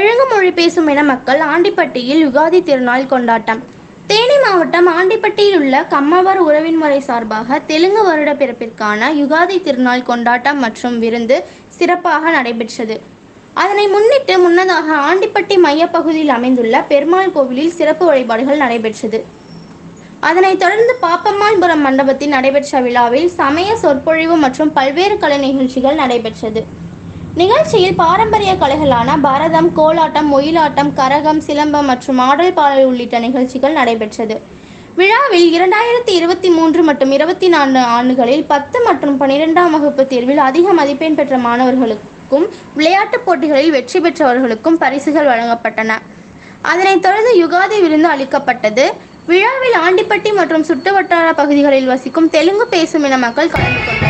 தெலுங்கு மொழி பேசும் இன மக்கள் ஆண்டிப்பட்டியில் யுகாதி திருநாள் கொண்டாட்டம். தேனி மாவட்டம் ஆண்டிப்பட்டியில் உள்ள கம்மவர் உறவின் முறை சார்பாக தெலுங்கு வருட பிறப்பிற்கான யுகாதி திருநாள் கொண்டாட்டம் மற்றும் விருந்து சிறப்பாக நடைபெற்றது. அதனை முன்னிட்டு முன்னதாக ஆண்டிப்பட்டி மையப்பகுதியில் அமைந்துள்ள பெருமாள் கோவிலில் சிறப்பு வழிபாடுகள் நடைபெற்றது. அதனைத் தொடர்ந்து பாப்பம்மாள்புரம் மண்டபத்தில் நடைபெற்ற விழாவில் சமய சொற்பொழிவு மற்றும் பல்வேறு கலை நிகழ்ச்சிகள் நடைபெற்றது. நிகழ்ச்சியில் பாரம்பரிய கலைகளான பரதம் கோலாட்டம் ஒயிலாட்டம் கரகம் சிலம்பம் மற்றும் ஆடல் பாடல் உள்ளிட்ட நிகழ்ச்சிகள் நடைபெற்றது. விழாவில் இரண்டாயிரத்தி இருபத்தி மூன்று மற்றும் இருபத்தி நான்கு ஆண்டுகளில் பத்து மற்றும் பன்னிரெண்டாம் வகுப்பு தேர்வில் அதிக மதிப்பெண் பெற்ற மாணவர்களுக்கும் விளையாட்டுப் போட்டிகளில் வெற்றி பெற்றவர்களுக்கும் பரிசுகள் வழங்கப்பட்டன. அதனைத் தொடர்ந்து யுகாதி விருந்து அளிக்கப்பட்டது. விழாவில் ஆண்டிப்பட்டி மற்றும் சுற்றுவட்டார பகுதிகளில் வசிக்கும் தெலுங்கு பேசும் இன மக்கள் கலந்து கொண்டனர்.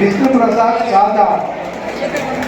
विष्णु प्रसाद यादव